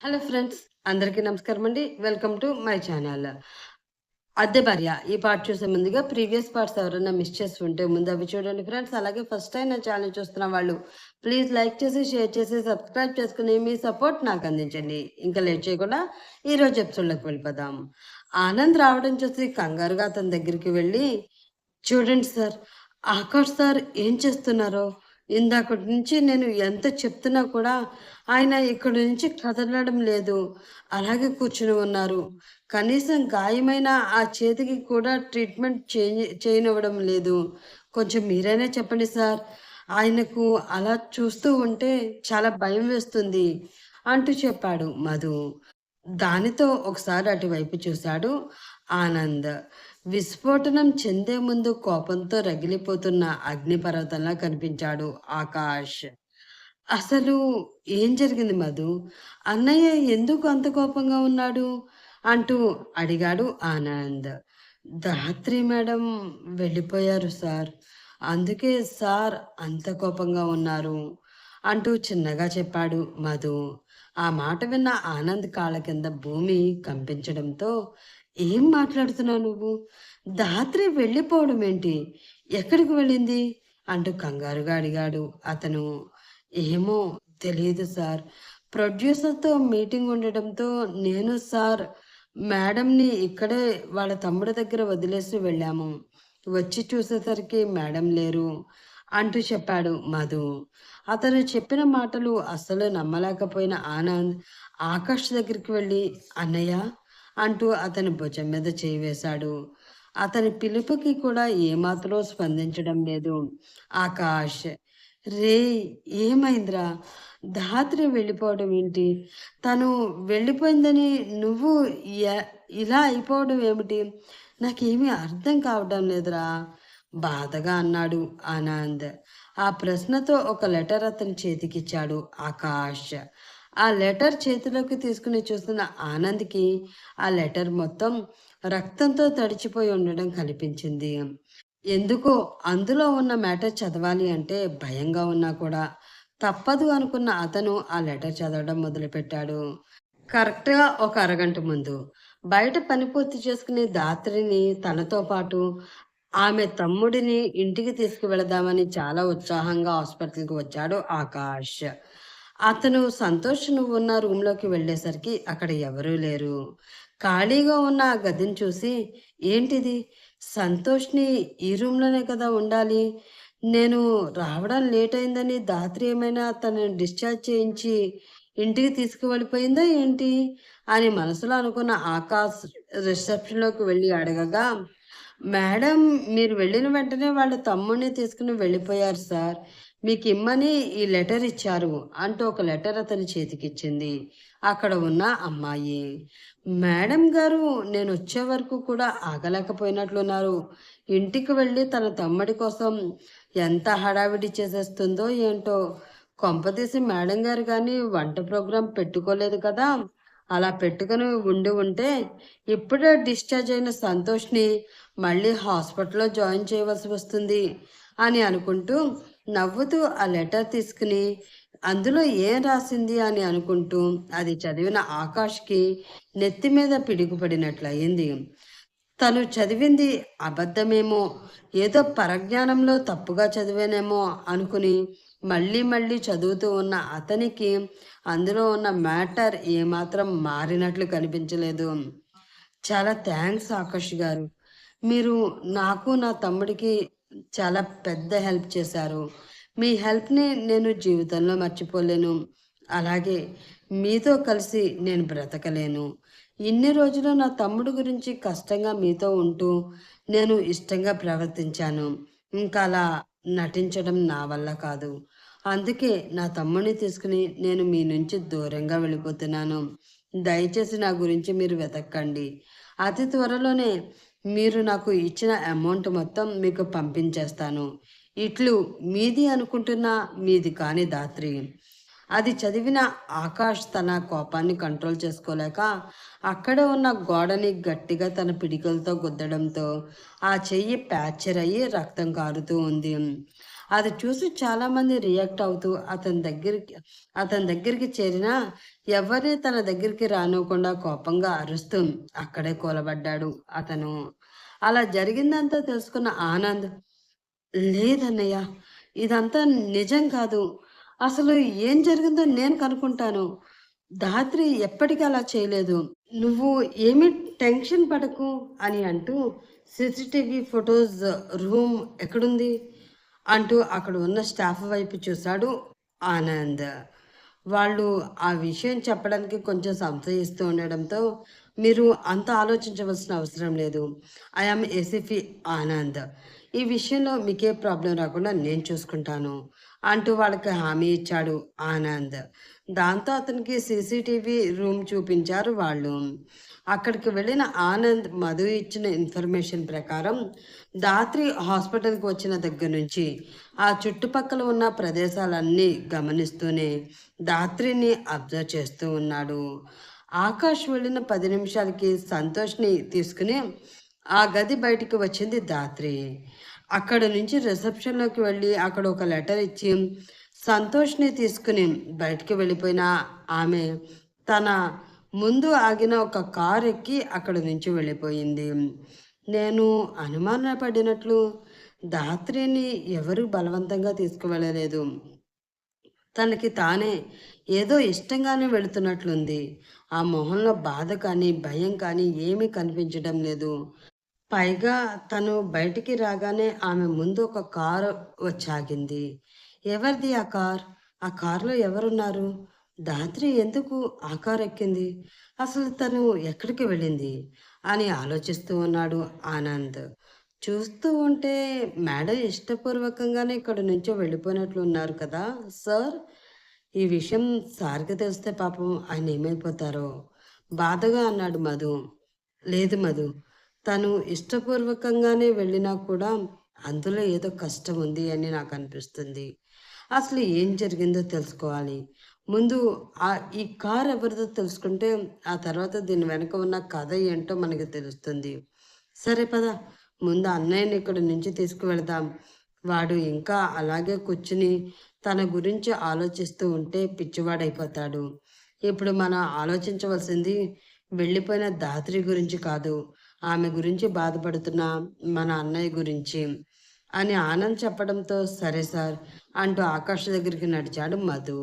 Hello friends అందరికీ నమస్కారం అండి. Welcome to my channel. అద్దె భార్య ఈ పార్ట్ చూసే ముందుగా ప్రీవియస్ పార్ట్స్ ఎవరైనా మిస్ చేసి ఉంటే ముందు అవి చూడండి ఫ్రెండ్స్. అలాగే ఫస్ట్ టైం నా ఛానల్ చూస్తున్న వాళ్ళు ప్లీజ్ లైక్ చేసి షేర్ చేసి సబ్స్క్రైబ్ చేసుకుని మీ సపోర్ట్ నాకు అందించండి. ఇంకా లేట్ చేయకుండా ఈరోజు ఎపిసోడ్లోకి వెళ్ళిపోదాం. ఆనంద్ రావడం చూసి కంగారుగా అతని దగ్గరికి వెళ్ళి చూడండి సార్ ఆకాష్ సార్ ఏం చేస్తున్నారో? ఇందాక నుంచి నేను ఎంత చెప్తున్నా కూడా ఆయన ఇక్కడి నుంచి కదలడం లేదు. అలాగే కూర్చుని ఉన్నారు. కనీసం గాయమైన ఆ చేతికి కూడా ట్రీట్మెంట్ చేయ చేయనివ్వడం లేదు. కొంచెం మీరైనా చెప్పండి సార్. ఆయనకు అలా చూస్తూ ఉంటే చాలా భయం వేస్తుంది అంటూ చెప్పాడు మధు. దానితో ఒకసారి అటువైపు చూశాడు ఆనంద్. విస్ఫోటనం చెందే ముందు కోపంతో రగిలిపోతున్న అగ్నిపర్వతంలా కనిపించాడు ఆకాష్. అసలు ఏం జరిగింది మధు? అన్నయ్య ఎందుకు అంత కోపంగా ఉన్నాడు? అంటూ అడిగాడు ఆనంద్. ధాత్రి మేడం వెళ్ళిపోయారు సార్. అందుకే సార్ అంత కోపంగా ఉన్నారు అంటూ చిన్నగా చెప్పాడు మధు. ఆ మాట విన్న ఆనంద్ కాళ్ళ కింద భూమి కంపించడంతో ఏం మాట్లాడుతున్నావు నువ్వు? ధాత్రి వెళ్ళిపోవడం ఏంటి? ఎక్కడికి వెళ్ళింది? అంటూ కంగారుగా అడిగాడు అతను. ఏమో తెలియదు సార్. ప్రొడ్యూసర్తో మీటింగ్ ఉండడంతో నేను సార్ మేడంని ఇక్కడే వాళ్ళ తమ్ముడి దగ్గర వదిలేసి వెళ్ళాము. వచ్చి చూసేసరికి మేడం లేరు అంటూ చెప్పాడు మధు. అతను చెప్పిన మాటలు అస్సలు నమ్మలేకపోయిన ఆనంద్ ఆకాష్ దగ్గరికి వెళ్ళి అన్నయ్య అంటూ అతని భుజం మీద చేయివేశాడు అతని పిలుపుకి కూడా ఏమాత్రం స్పందించడం లేదు. ఆకాష్ రే ఏమైందిరా? ధాత్రి వెళ్ళిపోవడం ఏంటి? తను వెళ్ళిపోయిందని నువ్వు ఇలా అయిపోవడం ఏమిటి? నాకేమీ అర్థం కావడం లేదురా బాధగా అన్నాడు ఆనంద్. ఆ ప్రశ్నతో ఒక లెటర్ అతని చేతికిచ్చాడు ఆకాష్. ఆ లెటర్ చేతిలోకి తీసుకుని చూస్తున్న ఆనంద్కి ఆ లెటర్ మొత్తం రక్తంతో తడిచిపోయి ఉండడం కనిపించింది. ఎందుకో అందులో ఉన్న మ్యాటర్ చదవాలి అంటే భయంగా ఉన్నా కూడా తప్పదు అనుకున్న అతను ఆ లెటర్ చదవడం మొదలుపెట్టాడు. కరెక్ట్గా ఒక అరగంట ముందు బయట పని పూర్తి చేసుకునే దాత్రిని తనతో పాటు ఆమె తమ్ముడిని ఇంటికి తీసుకువెళదామని చాలా ఉత్సాహంగా హాస్పిటల్కి వచ్చాడు ఆకాష్. అతను సంతోష్ నువ్వు ఉన్న రూమ్లోకి వెళ్ళేసరికి అక్కడ ఎవరూ లేరు. ఖాళీగా ఉన్న ఆ గదిని చూసి ఏంటిది? సంతోష్ని ఈ రూమ్లోనే కదా ఉండాలి? నేను రావడం లేట్ అయిందని దాత్రి ఏమైనా తనని డిశ్చార్జ్ చేయించి ఇంటికి తీసుకువెళ్ళిపోయిందా ఏంటి? అని మనసులో అనుకున్న ఆకాశ్ రిసెప్షన్లోకి వెళ్ళి అడగగా మేడం మీరు వెళ్ళిన వెంటనే వాళ్ళ తమ్ముడిని తీసుకుని వెళ్ళిపోయారు సార్. మీకు ఇమ్మని ఈ లెటర్ ఇచ్చారు అంటూ ఒక లెటర్ అతని చేతికిచ్చింది. అక్కడ ఉన్న అమ్మాయి మేడం గారు నేను వచ్చే వరకు కూడా ఆగలేకపోయినట్లున్నారు. ఇంటికి వెళ్ళి తన తమ్ముడి కోసం ఎంత హడావిడి చేసేస్తుందో ఏంటో. కొంపతీసి మేడం గారు కానీ వంట ప్రోగ్రాం పెట్టుకోలేదు కదా. అలా పెట్టుకుని ఉండి ఉంటే ఇప్పుడే డిశ్చార్జ్ అయిన సంతోష్ని మళ్ళీ హాస్పిటల్లో జాయిన్ చేయవలసి వస్తుంది అని అనుకుంటూ నవ్వుతూ ఆ లెటర్ తీసుకుని అందులో ఏం రాసింది అని అనుకుంటూ అది చదివిన ఆకాష్కి నెత్తి మీద పిడుగుపడినట్లు అయింది తను చదివింది అబద్ధమేమో ఏదో పరజ్ఞానంలో తప్పుగా చదివానేమో అనుకుని మళ్ళీ మళ్ళీ చదువుతూ ఉన్న అతనికి అందులో ఉన్న మ్యాటర్ ఏమాత్రం మారినట్లు కనిపించలేదు. చాలా థ్యాంక్స్ ఆకాష్ గారు. మీరు నాకు నా తమ్ముడికి చాలా పెద్ద హెల్ప్ చేశారు. మీ హెల్ప్ని నేను జీవితంలో మర్చిపోలేను. అలాగే మీతో కలిసి నేను బ్రతకలేను. ఇన్ని రోజులు నా తమ్ముడు గురించి కష్టంగా మీతో ఉంటూ నేను ఇష్టంగా ప్రవర్తించాను. ఇంకా అలా నటించడం నా వల్ల కాదు. అందుకే నా తమ్ముడిని తీసుకుని నేను మీ నుంచి దూరంగా వెళ్ళిపోతున్నాను. దయచేసి నా గురించి మీరు వెతక్కండి అతి త్వరలోనే మీరు నాకు ఇచ్చిన అమౌంట్ మొత్తం మీకు పంపించేస్తాను. ఇట్లు మీది అనుకుంటున్న మీది కాని దాత్రి. అది చదివిన ఆకాష్ తన కోపాన్ని కంట్రోల్ చేసుకోలేక అక్కడ ఉన్న గోడని గట్టిగా తన పిడికలతో గుద్దడంతో ఆ చెయ్యి ప్యాచర్ అయ్యి రక్తం కారుతూ ఉంది. అది చూసి చాలామంది రియాక్ట్ అవుతూ అతని దగ్గరికి అతని దగ్గరికి చేరినా ఎవరిని తన దగ్గరికి రానివ్వకుండా కోపంగా అరుస్తూ అక్కడే కూలబడ్డాడు అతను. అలా జరిగిందంతా తెలుసుకున్న ఆనంద్ లేదన్నయ్య ఇదంతా నిజం కాదు. అసలు ఏం జరిగిందో నేను కనుక్కుంటాను. ధాత్రి ఎప్పటికీ అలా చేయలేదు. నువ్వు ఏమీ టెన్షన్ పడకు అని అంటూ సీసీటీవీ ఫొటోస్ రూమ్ ఎక్కడుంది? అంటూ అక్కడ ఉన్న స్టాఫ్ వైపు చూశాడు ఆనంద్. వాళ్ళు ఆ విషయం చెప్పడానికి కొంచెం సంశయిస్తూ ఉండడంతో మీరు అంత ఆలోచించవలసిన అవసరం లేదు. ఐఆమ్ ఏసీఫీ ఆనంద్ ఈ విషయంలో మీకే ప్రాబ్లం రాకుండా నేను చూసుకుంటాను అంటూ వాళ్ళకి హామీ ఇచ్చాడు ఆనంద్. దాంతో అతనికి సీసీటీవీ రూమ్ చూపించారు వాళ్ళు. అక్కడికి వెళ్ళిన ఆనంద్ మధు ఇచ్చిన ఇన్ఫర్మేషన్ ప్రకారం దాత్రి హాస్పిటల్కి వచ్చిన దగ్గర నుంచి ఆ చుట్టుపక్కల ఉన్న ప్రదేశాలన్నీ గమనిస్తూనే దాత్రిని అబ్జర్వ్ చేస్తూ ఉన్నాడు. ఆకాష్ వెళ్ళిన పది నిమిషాలకి సంతోష్ని తీసుకుని ఆ గది బయటికి వచ్చింది దాత్రి అక్కడ నుంచి రిసెప్షన్లోకి వెళ్ళి అక్కడ ఒక లెటర్ ఇచ్చి సంతోష్ని తీసుకుని బయటికి వెళ్ళిపోయిన ఆమె తన ముందు ఆగిన ఒక కారు ఎక్కి అక్కడ నుంచి వెళ్ళిపోయింది. నేను అనుమానపడినట్లు దాత్రిని ఎవరు బలవంతంగా తీసుకువెళ్ళలేదు. తనకి తానే ఏదో ఇష్టంగానే వెళుతున్నట్లుంది. ఆ మొహంలో బాధ కానీ భయం కానీ ఏమీ కనిపించడం లేదు. పైగా తను బయటికి రాగానే ఆమె ముందు ఒక కారు వచ్చాగింది. ఎవరిది ఆ కార్? ఆ కారులో ఎవరున్నారు? దాత్రి ఎందుకు ఆకారెక్కింది? అసలు తను ఎక్కడికి వెళ్ళింది? అని ఆలోచిస్తూ ఉన్నాడు ఆనంద్. చూస్తూ ఉంటే మేడం ఇష్టపూర్వకంగానే ఇక్కడ నుంచో వెళ్ళిపోయినట్లు ఉన్నారు కదా సార్? ఈ విషయం సార్కి తెలిస్తే పాపం ఆయన ఏమైపోతారో? బాధగా అన్నాడు మధు. లేదు మధు. తను ఇష్టపూర్వకంగానే వెళ్ళినా కూడా అందులో ఏదో కష్టం ఉంది అని నాకు అనిపిస్తుంది. అసలు ఏం జరిగిందో తెలుసుకోవాలి. ముందు ఆ ఈ కార్ ఎవరిదో తెలుసుకుంటే ఆ తర్వాత దీని వెనక ఉన్న కథ ఏంటో మనకి తెలుస్తుంది. సరే పద ముందు అన్నయ్యని ఇక్కడ నుంచి తీసుకువెళదాం. వాడు ఇంకా అలాగే కూర్చుని తన గురించి ఆలోచిస్తూ ఉంటే పిచ్చివాడైపోతాడు. ఇప్పుడు మనం ఆలోచించవలసింది వెళ్ళిపోయిన దాత్రి గురించి కాదు. ఆమె గురించి బాధపడుతున్న మన అన్నయ్య గురించి అని ఆనంద్ చెప్పడంతో సరే సార్ అంటూ ఆకాష్ దగ్గరికి నడిచాడు మధు.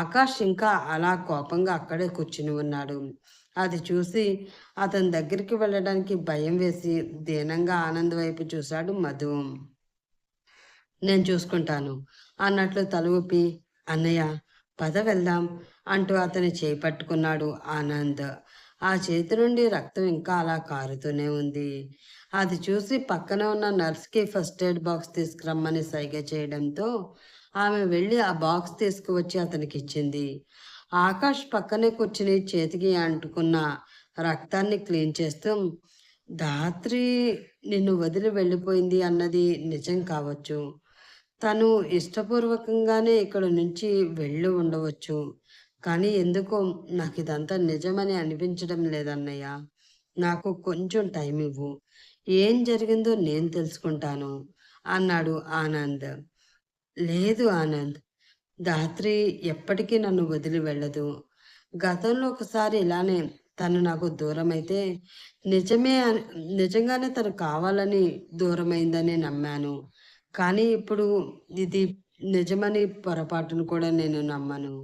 ఆకాష్ ఇంకా అలా కోపంగా అక్కడే కూర్చుని ఉన్నాడు. అది చూసి అతని దగ్గరికి వెళ్ళడానికి భయం వేసి దీనంగా ఆనంద్ వైపు చూశాడు మధు. నేను చూసుకుంటాను అన్నట్లు తల ఊపి అన్నయ్య పద వెళ్దాం అంటూ అతని చేయి పట్టుకున్నాడు ఆనంద్. ఆ చేతి నుండి రక్తం ఇంకా అలా కారుతూనే ఉంది. అది చూసి పక్కన ఉన్న నర్స్కి ఫస్ట్ ఎయిడ్ బాక్స్ తీసుకురమ్మని సైగ చేయడంతో ఆమె వెళ్ళి ఆ బాక్స్ తీసుకువచ్చి అతనికి ఇచ్చింది ఆకాష్ పక్కనే కూర్చుని చేతికి అంటుకున్న రక్తాన్ని క్లీన్ చేస్తూ ధాత్రి నిన్ను వదిలి వెళ్ళిపోయింది అన్నది నిజం కావచ్చు. తను ఇష్టపూర్వకంగానే ఇక్కడ నుంచి వెళ్ళి ఉండవచ్చు. కానీ ఎందుకో నాకు ఇదంతా నిజమని అనిపించడం లేదన్నయ్య. నాకు కొంచెం టైం ఇవ్వు. ఏం జరిగిందో నేను తెలుసుకుంటాను అన్నాడు ఆనంద్. లేదు ఆనంద్ ధాత్రి ఎప్పటికీ నన్ను వదిలి వెళ్ళదు. గతంలో ఒకసారి ఇలానే తను నాకు దూరమైతే నిజమే నిజంగానే తను కావాలని దూరమైందని నమ్మాను. కానీ ఇప్పుడు ఇది నిజమని పొరపాటును కూడా నేను నమ్మను.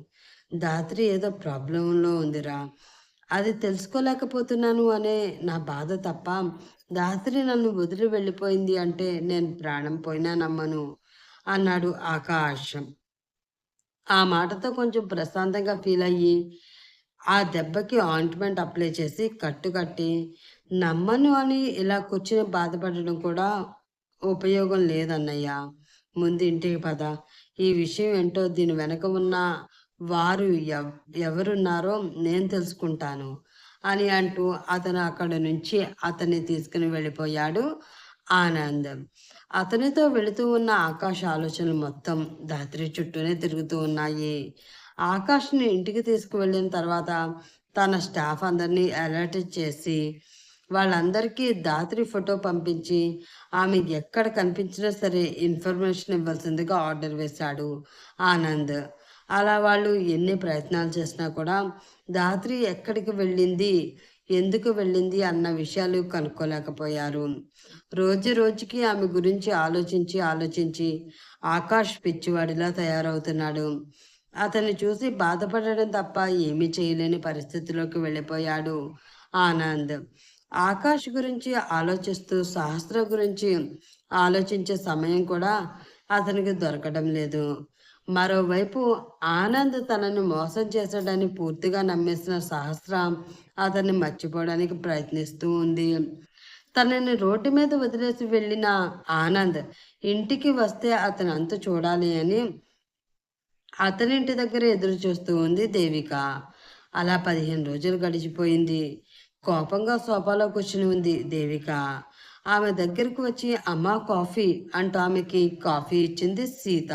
దాత్రి ఏదో ప్రాబ్లంలో ఉందిరా. అది తెలుసుకోలేకపోతున్నాను అనే నా బాధ తప్ప దాత్రి నన్ను వదిలి వెళ్ళిపోయింది అంటే నేను ప్రాణం పోయినా నమ్మను అన్నాడు ఆకాశం. ఆ మాటతో కొంచెం ప్రశాంతంగా ఫీల్ అయ్యి ఆ దెబ్బకి ఆయింట్మెంట్ అప్లై చేసి కట్టు కట్టి నమ్మను అని ఇలా కూర్చుని బాధపడడం కూడా ఉపయోగం లేదన్నయ్య. ముందు ఇంటికి పద. ఈ విషయం ఏంటో దీని వెనక ఉన్న వారు ఎవరున్నారో నేను తెలుసుకుంటాను అని అంటూ అతను అక్కడ నుంచి అతన్ని తీసుకుని వెళ్ళిపోయాడు ఆనందం. అతనితో వెళుతూ ఉన్న ఆకాశ ఆలోచనలు మొత్తం దాత్రి చుట్టూనే తిరుగుతూ ఉన్నాయి. ఆకాష్ని ఇంటికి తీసుకువెళ్ళిన తర్వాత తన స్టాఫ్ అందరినీ అలర్ట్ చేసి వాళ్ళందరికీ దాత్రి ఫోటో పంపించి ఆమె ఎక్కడ కనిపించినా సరే ఇన్ఫర్మేషన్ ఇవ్వాల్సిందిగా ఆర్డర్ వేశాడు ఆనంద్. అలా వాళ్ళు ఎన్ని ప్రయత్నాలు చేసినా కూడా దాత్రి ఎక్కడికి వెళ్ళింది ఎందుకు వెళ్ళింది అన్న విషయాలు కనుక్కోలేకపోయారు. రోజు రోజుకి ఆమె గురించి ఆలోచించి ఆలోచించి ఆకాష్ పిచ్చివాడిలా తయారవుతున్నాడు. అతన్ని చూసి బాధపడడం తప్ప ఏమీ చేయలేని పరిస్థితిలోకి వెళ్ళిపోయాడు ఆనంద్. ఆకాష్ గురించి ఆలోచిస్తూ సహస్ర గురించి ఆలోచించే సమయం కూడా అతనికి దొరకడం లేదు. మరోవైపు ఆనంద్ తనను మోసం చేశాడని పూర్తిగా నమ్మేసిన సహస్ర అతన్ని మర్చిపోవడానికి ప్రయత్నిస్తూ ఉంది. తనని రోడ్డు మీద వదిలేసి వెళ్ళిన ఆనంద్ ఇంటికి వస్తే అతను అంత చూడాలి అని అతని ఇంటి దగ్గర ఎదురు చూస్తూ ఉంది దేవిక. అలా పదిహేను రోజులు గడిచిపోయింది. కోపంగా సోఫాలో కూర్చుని ఉంది దేవిక. ఆమె దగ్గరకు వచ్చి అమ్మ కాఫీ అంటూ ఆమెకి కాఫీ ఇచ్చింది సీత.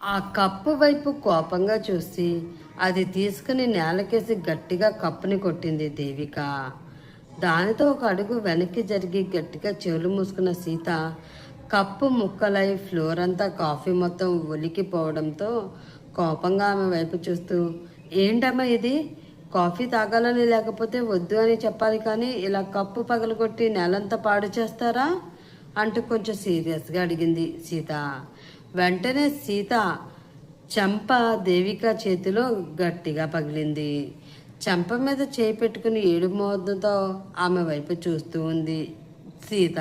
ఆ కప్పు వైపు కోపంగా చూసి అది తీసుకుని నేలకేసి గట్టిగా కప్పుని కొట్టింది దేవిక. దానితో ఒక అడుగు వెనక్కి జరిగి గట్టిగా చెవులు మూసుకున్న సీత కప్పు ముక్కలై ఫ్లోర్ అంతా కాఫీ మొత్తం ఒలికిపోవడంతో కోపంగా ఆమె వైపు చూస్తూ ఏంటమ్మా ఇది? కాఫీ తాగాలని లేకపోతే వద్దు అని చెప్పాలి కానీ ఇలా కప్పు పగలగొట్టి నేలంతా పాడు చేస్తారా? అంటూ కొంచెం సీరియస్గా అడిగింది సీత. వెంటనే సీత చంప దేవిక చేతిలో గట్టిగా పగిలింది. చంప మీద చేయి పెట్టుకుని ఏడు మోదంతో ఆమె వైపు చూస్తూ ఉంది సీత.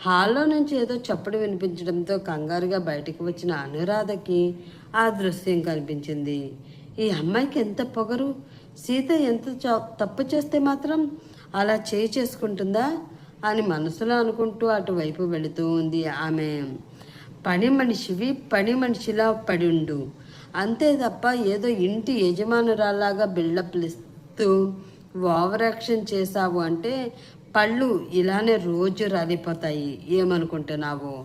హాల్లో నుంచి ఏదో చప్పుడు వినిపించడంతో కంగారుగా బయటికి వచ్చిన అనురాధకి ఆ దృశ్యం కనిపించింది. ఈ అమ్మాయికి ఎంత పొగరు? సీత ఎంత చ- తప్పు చేస్తే మాత్రం అలా చేయి చేసుకుంటుందా అని మనసులో అనుకుంటూ అటువైపు వెళుతూ ఉంది ఆమె. పని మనిషివి పని మనిషిలా పడిండు. అంతే తప్ప ఏదో ఇంటి యజమానురాలాగా బిల్డప్లు ఇస్తూ ఓవరాక్షన్ చేశావు అంటే పళ్ళు ఇలానే రోజు రాలిపోతాయి. ఏమనుకుంటున్నావు?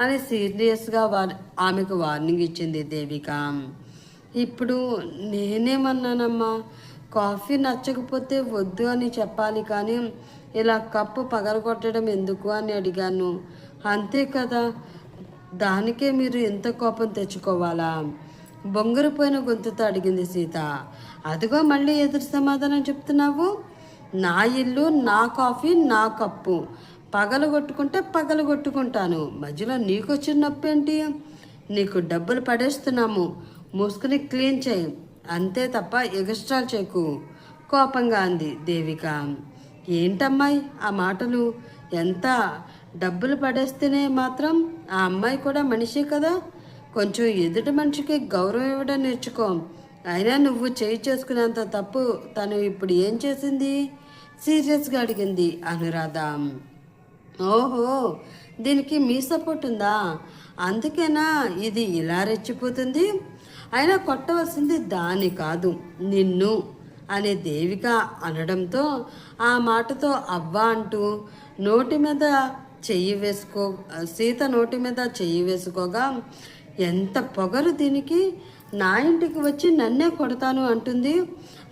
అని సీరియస్గా వార్ ఆమెకు వార్నింగ్ ఇచ్చింది దేవిక. ఇప్పుడు నేనేమన్నానమ్మా? కాఫీ నచ్చకపోతే వద్దు అని చెప్పాలి కానీ ఇలా కప్పు పగలగొట్టడం ఎందుకు అని అడిగాను. అంతే కదా. దానికే మీరు ఎంత కోపం తెచ్చుకోవాలా? బొంగరిపోయిన గొంతుతో అడిగింది సీత. అదిగో మళ్ళీ ఎదురు సమాధానం చెప్తున్నావు? నా ఇల్లు నా కాఫీ నా కప్పు. పగలగొట్టుకుంటే పగలగొట్టుకుంటాను మధ్యలో నీకు వచ్చిన నొప్పి ఏంటి? నీకు డబ్బులు పడేస్తున్నాము. మూసుకుని క్లీన్ చేయి. అంతే తప్ప ఎగస్ట్రాల్ చెక్కు కోపంగా అంది దేవిక. ఏంటమ్మాయి ఆ మాటలు? ఎంత డబ్బులు పడేస్తేనే మాత్రం ఆ అమ్మాయి కూడా మనిషి కదా. కొంచెం ఎదుటి మనిషికి గౌరవం ఇవ్వడం నేర్చుకో. అయినా నువ్వు చేయి చేసుకునేంత తప్పు తను ఇప్పుడు ఏం చేసింది? సీరియస్గా అడిగింది అనురాధ. ఓహో దీనికి మీ సపోర్ట్ ఉందా? అందుకేనా ఇది ఇలా రెచ్చిపోతుంది? అయినా కొట్టవలసింది దాని కాదు నిన్ను అనే దేవిక అనడంతో ఆ మాటతో అవ్వ అంటూ నోటి మీద చెయ్యి వేసుకో సీత నోటి మీద చెయ్యి వేసుకోగా ఎంత పొగరు దీనికి? నా ఇంటికి వచ్చి నన్నే కొడతాను అంటుంది.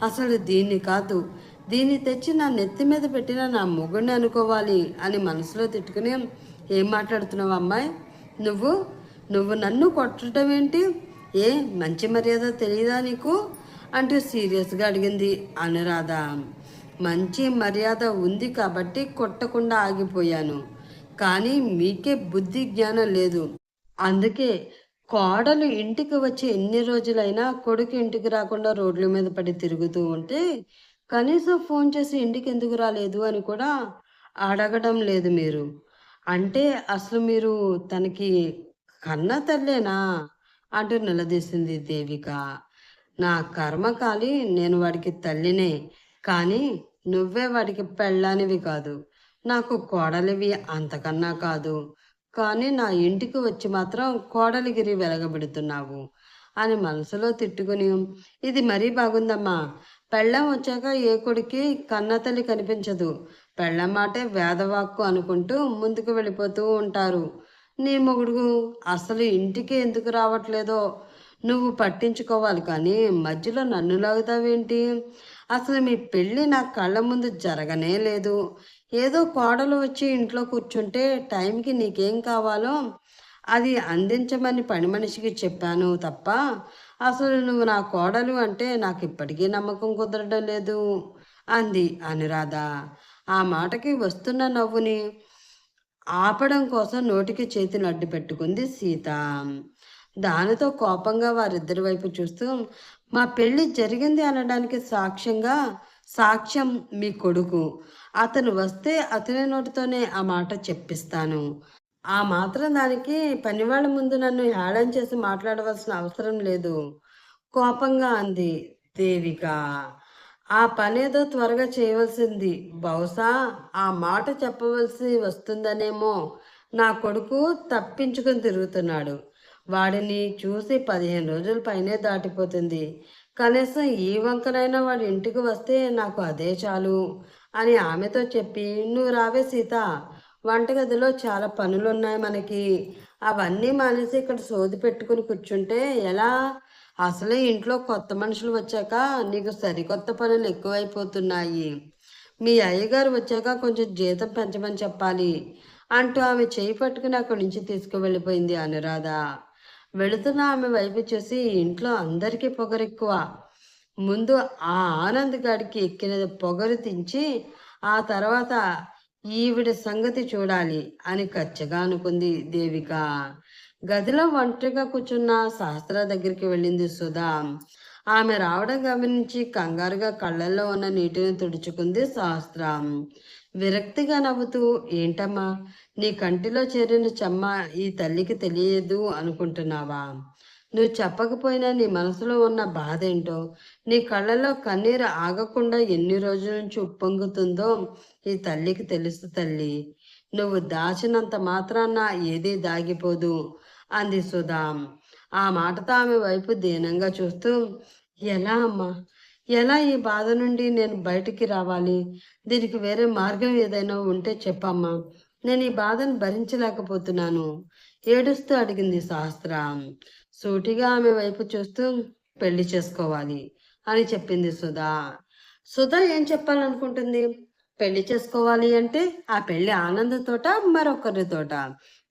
అసలు దీన్ని కాదు. దీన్ని తెచ్చి నా నెత్తి మీద పెట్టిన నా మొగుడిని అనుకోవాలి అని మనసులో తిట్టుకుని ఏం మాట్లాడుతున్నావు అమ్మాయి? నువ్వు? నువ్వు నన్ను కొట్టడం ఏంటి? ఏ మంచి మర్యాద తెలియదా నీకు? అంటూ సీరియస్గా అడిగింది అనురాధ. మంచి మర్యాద ఉంది కాబట్టి కొట్టకుండా ఆగిపోయాను. కానీ మీకే బుద్ధి జ్ఞానం లేదు. అందుకే కోడలు ఇంటికి వచ్చి ఎన్ని రోజులైనా కొడుకు ఇంటికి రాకుండా రోడ్ల మీద పడి తిరుగుతూ ఉంటే కనీసం ఫోన్ చేసి ఇంటికి ఎందుకు రాలేదు అని కూడా అడగడం లేదు మీరు. అంటే అసలు మీరు తనకి కన్న తల్లేనా? అంటూ నిలదీసింది దేవిక. నా కర్మకాలి నేను వాడికి తల్లినే కానీ నువ్వే వాడికి పెళ్ళానివి కాదు. నాకు కోడలివి అంతకన్నా కాదు. కానీ నా ఇంటికి వచ్చి మాత్రం కోడలిగిరి వెలగబెడుతున్నావు అని మనసులో తిట్టుకుని ఇది మరీ బాగుందమ్మా. పెళ్ళం వచ్చాక ఏ కొడుకి కన్నతల్లి కనిపించదు. పెళ్ళం మాటే వేదవాక్కు అనుకుంటూ ముందుకు వెళ్ళిపోతూ ఉంటారు. నీ మొగుడు అసలు ఇంటికి ఎందుకు రావట్లేదో నువ్వు పట్టించుకోవాలి కానీ మధ్యలో నన్ను లాగుతావేంటి? అసలు మీ పెళ్ళి నా కళ్ళ ముందు జరగనే లేదు. ఏదో కోడలు వచ్చి ఇంట్లో కూర్చుంటే టైంకి నీకేం కావాలో అది అందించమని పని మనిషికి చెప్పాను తప్ప అసలు నువ్వు నా కోడలు అంటే నాకు ఇప్పటికీ నమ్మకం కుదరడం లేదు అంది అనురాధ. ఆ మాటకి వస్తున్న నవ్వుని ఆపడం కోసం నోటికి చేతిని అడ్డు పెట్టుకుంది సీత. దానితో కోపంగా వారిద్దరి వైపు చూస్తూ మా పెళ్ళి జరిగింది అనడానికి సాక్ష్యంగా సాక్ష్యం మీ కొడుకు. అతను వస్తే అతని నోటితోనే ఆ మాట చెప్పిస్తాను. ఆ మాత్రం దానికి పనివాళ్ళ ముందు నన్ను హేళన చేసి మాట్లాడవలసిన అవసరం లేదు. కోపంగా అంది దేవిక. ఆ పనేదో త్వరగా చేయవలసింది. బహుశా ఆ మాట చెప్పవలసి వస్తుందనేమో నా కొడుకు తప్పించుకుని తిరుగుతున్నాడు. వాడిని చూసి పదిహేను రోజుల పైనే దాటిపోతుంది. కనీసం ఈ వంకనైనా వాడి ఇంటికి వస్తే నాకు అదే చాలు. అని ఆమెతో చెప్పి నువ్వు రావే సీత వంటగదిలో చాలా పనులు ఉన్నాయి మనకి. అవన్నీ మానేసి ఇక్కడ సోది పెట్టుకుని కూర్చుంటే ఎలా? అసలే ఇంట్లో కొత్త మనుషులు వచ్చాక నీకు సరికొత్త పనులు ఎక్కువైపోతున్నాయి. మీ అయ్యగారు వచ్చాక కొంచెం జీతం పెంచమని చెప్పాలి అంటూ ఆమె చేయి పట్టుకుని అక్కడి నుంచి తీసుకువెళ్ళిపోయింది అనురాధ. వెళుతున్న ఆమె వైపు చూసి ఇంట్లో అందరికీ పొగరెక్కువ. ముందు ఆ ఆనంద్ గాడికి ఎక్కిన పొగరు తించి ఆ తర్వాత ఈవిడ సంగతి చూడాలి అని కచ్చగా అనుకుంది దేవిక. గదిలో ఒంటరిగా కూర్చున్న శాస్త్ర దగ్గరికి వెళ్ళింది సుధా. ఆమె రావడం గమనించి కంగారుగా కళ్ళల్లో ఉన్న నీటిని తుడుచుకుంది శాస్త్ర విరక్తిగా నవ్వుతూ ఏంటమ్మా నీ కంటిలో చేరిన చెమ్మ ఈ తల్లికి తెలియదు అనుకుంటున్నావా? నువ్వు చెప్పకపోయినా నీ మనసులో ఉన్న బాధ ఏంటో నీ కళ్ళలో కన్నీరు ఆగకుండా ఎన్ని రోజుల నుంచి ఉప్పొంగుతుందో ఈ తల్లికి తెలుసు తల్లి. నువ్వు దాచినంత మాత్రాన ఏదీ దాగిపోదు అంది సుధా ఆ మాటతో ఆమె వైపు దీనంగా చూస్తూ ఎలా అమ్మా? ఎలా ఈ బాధ నుండి నేను బయటికి రావాలి? దీనికి వేరే మార్గం ఏదైనా ఉంటే చెప్పమ్మా. నేను ఈ బాధను భరించలేకపోతున్నాను ఏడుస్తూ అడిగింది శాస్త్ర సూటిగా ఆమె వైపు చూస్తూ పెళ్ళి చేసుకోవాలి అని చెప్పింది సుధా. సుధా ఏం చెప్పాలనుకుంటుంది? పెళ్ళి చేసుకోవాలి అంటే ఆ పెళ్ళి ఆనందతోట మరొకరితోట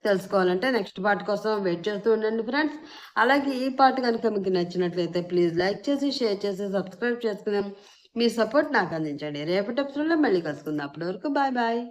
తెలుసుకోవాలంటే నెక్స్ట్ పార్ట్ కోసం వెయిట్ చేస్తూ ఉండండి ఫ్రెండ్స్. అలాగే ఈ పార్ట్ కనుక మీకు నచ్చినట్లయితే ప్లీజ్ లైక్ చేసి షేర్ చేసి సబ్స్క్రైబ్ చేసుకుని మీ సపోర్ట్ నాకు అందించండి. రేపటి ఎపిసోడ్లో మళ్ళీ కలుసుకుందాం. అప్పటి వరకు బాయ్ బాయ్.